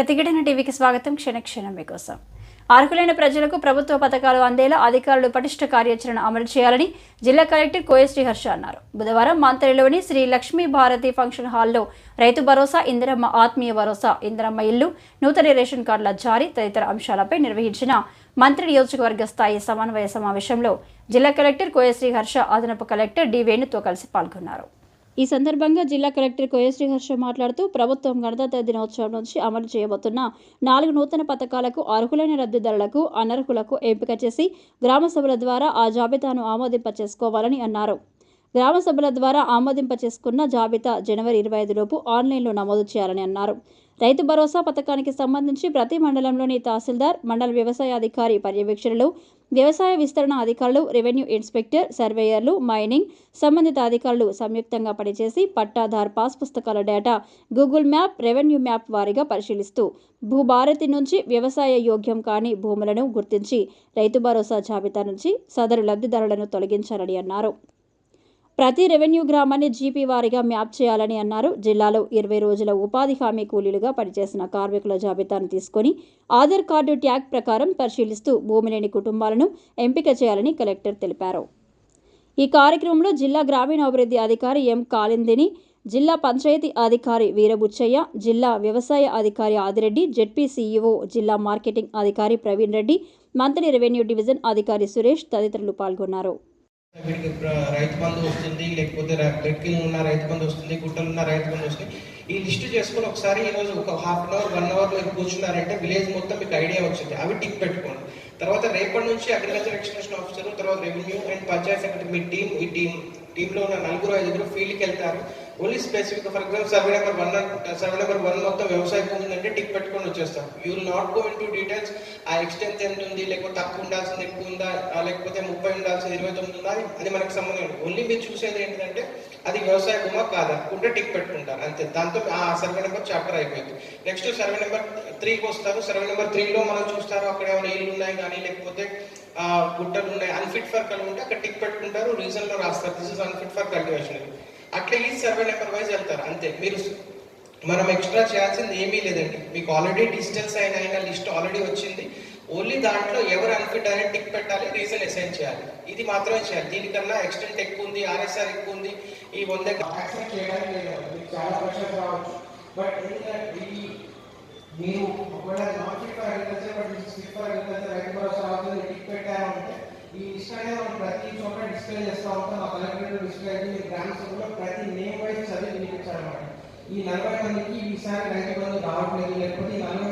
ప్రతిఘటన టీవీకి స్వాగతం క్షణక్షణం మీకోసం. అర్హులైన ప్రజలకు ప్రభుత్వ పథకాలు అందేలా అధికారులు పటిష్ట కార్యాచరణ అమలు చేయాలని జిల్లా కలెక్టర్ కోయశ్రీ హర్ష అన్నారు. బుధవారం మంత్రిలోని శ్రీ లక్ష్మీ భారతి ఫంక్షన్ హాల్లో రైతు భరోసా ఇందిరమ్మ ఆత్మీయ భరోసా ఇందిరమ్మ ఇల్లు నూతన రేషన్ కార్డుల జారీ తదితర అంశాలపై నిర్వహించిన మంత్రి నియోజకవర్గ స్థాయి సమన్వయ సమావేశంలో జిల్లా కలెక్టర్ కోయశ్రీ హర్ష అదనపు కలెక్టర్ డి వేణుతో కలిసి పాల్గొన్నారు. ఈ సందర్భంగా జిల్లా కలెక్టర్ కోయ శ్రీహర్ష మాట్లాడుతూ ప్రభుత్వం గణతంత్ర దినోత్సవం నుంచి అమలు చేయబోతున్న నాలుగు నూతన పథకాలకు అర్హులైన లబ్ధిదారులకు అనర్హులకు ఎంపిక చేసి గ్రామ సభల ద్వారా ఆ జాబితాను ఆమోదింప చేసుకోవాలని అన్నారు. గ్రామ సభల ద్వారా ఆమోదింప చేసుకున్న జాబితా జనవరి ఇరవై ఐదులోపు ఆన్లైన్లో నమోదు చేయాలని అన్నారు. రైతు భరోసా పథకానికి సంబంధించి ప్రతి మండలంలోని తహసీల్దార్ మండల వ్యవసాయ అధికారి పర్యవేక్షణలు వ్యవసాయ విస్తరణ అధికారులు రెవెన్యూ ఇన్స్పెక్టర్ సర్వేయర్లు మైనింగ్ సంబంధిత అధికారులు సంయుక్తంగా పనిచేసి పట్టాధార్ పాస్ పుస్తకాల data Google map revenue map వారీగా పరిశీలిస్తూ భూభారతి నుంచి వ్యవసాయ యోగ్యం కాని భూములను గుర్తించి రైతు భరోసా జాబితా నుంచి సదరు లబ్ధిదారులను తొలగించాలని అన్నారు. ప్రతి రెవెన్యూ గ్రామాన్ని జీపీ వారీగా మ్యాప్ చేయాలని అన్నారు. జిల్లాలో ఇరవై రోజుల ఉపాధి హామీ కూలీలుగా పనిచేసిన కార్మికుల జాబితాను తీసుకొని ఆధార్ కార్డు ట్యాగ్ ప్రకారం పరిశీలిస్తూ భూమి లేని కుటుంబాలను ఎంపిక చేయాలని కలెక్టర్ తెలిపారు. ఈ కార్యక్రమంలో జిల్లా గ్రామీణాభివృద్ధి అధికారి ఎం కాలిందిని జిల్లా పంచాయతీ అధికారి వీరబుచ్చయ్య జిల్లా వ్యవసాయ అధికారి ఆదిరెడ్డి జెడ్పీ సీఈఓ జిల్లా మార్కెటింగ్ అధికారి ప్రవీణ్ రెడ్డి మంత్రి రెవెన్యూ డివిజన్ అధికారి సురేష్ తదితరులు పాల్గొన్నారు. వీటికి రైతు బంధు వస్తుంది లేకపోతే రెడ్కిల్ ఉన్న రైతు బంధు వస్తుంది గుట్టలు ఉన్న రైతు బంధు వస్తుంది. ఈ లిస్ట్ చేసుకొని ఒకసారి ఈ రోజు ఒక half an hour one hour మీరు కూర్చున్నారంటే విలేజ్ మొత్తం మీకు ఐడియా వచ్చింది. అవి టిక్ పెట్టుకోండి. తర్వాత రేపటి నుంచి అగ్రికల్చర్ ఎక్స్టెన్షన్ ఆఫీసర్ తర్వాత రెవెన్యూ అండ్ పంచాయత్ సెక్రటరీ మీ టీం ఈ టీం టీంలో ఉన్న నలుగురు ఐదుగురు ఫీల్డ్కి వెళ్తారు. Only specific for example survey number one survey number one మొత్తం వ్యవసాయ భూమి ఉందంటే టిక్ పెట్టుకొని వచ్చేస్తారు you will not go into details ఆ ఎక్స్టెన్స్ ఎంత ఉంది లేకపోతే తక్కువ ఉండాల్సింది ఎక్కువ ఉందా లేకపోతే ముప్పై ఉండాల్సింది ఇరవై తొమ్మిది ఉందా అది- మనకు సంబంధం లేదు. ఓన్లీ మీరు చూసేది ఏంటంటే అది వ్యవసాయ భూమా కాదా? ఉంటే టిక్ పెట్టుకుంటారు అంతే. దాంతో ఆ సర్వే నెంబర్ చాప్టర్ అయిపోయింది. నెక్స్ట్ సర్వే నెంబర్ త్రీకి వస్తారు. సర్వే నెంబర్ త్రీలో మనం చూస్తారు అక్కడ ఏమైనా ఇల్లు ఉన్నాయి కానీ లేకపోతే గుట్టలు ఉన్నాయి. అన్ఫిట్ ఫర్ కలిగి ఉంటే అక్కడ టిక్ పెట్టుకుంటారు రీజన్లో రాస్తారు. This is unfit for cultivation అట్లా ఈ సర్వే నెంబర్ వైజ్ వెళ్తారు అంతే. మీరు మనం ఎక్స్ట్రా చేయాల్సింది ఏమీ లేదండి. మీకు ఆల్రెడీ డిజిటల్ సైన్ అయిన లిస్ట్ ఆల్రెడీ వచ్చింది. ఓన్లీ దాంట్లో ఎవరు అన్ఫిట్ అనే టిక్ పెట్టాలి రీజన్ అసైన్ చేయాలి. ఇది మాత్రమే చేయాలి. దీనికన్నా ఎక్స్టెంట్ ఎక్కువ ఉంది ఆర్ఎస్ఆర్ ఎక్కువ ఉంది ఈ వంద యాక్సెప్ట్ చేయడానికి లేదు. మీకు చాలా క్వశ్చన్ రావచ్చు. బట్ మీరు ఒకవేళ for agriculture but for agriculture Rythu Bharosa అవుతుంది టిక్ పెట్టామంటే ఈ లిస్ట్ అనేది మనం ప్రతి చోట డిస్ప్లే చేస్తూ ఉంటాం. ఆ కలెక్టర్ డిస్ప్లే అయితే మీ గ్రామ సభలో ప్రతి నేమ్ వైజ్ చదివి వినిపించాలన్నమాట. ఈ నలభై మందికి ఈసారి రైతు బంధు రావట్లేదు. లేకపోతే ఈ నలభై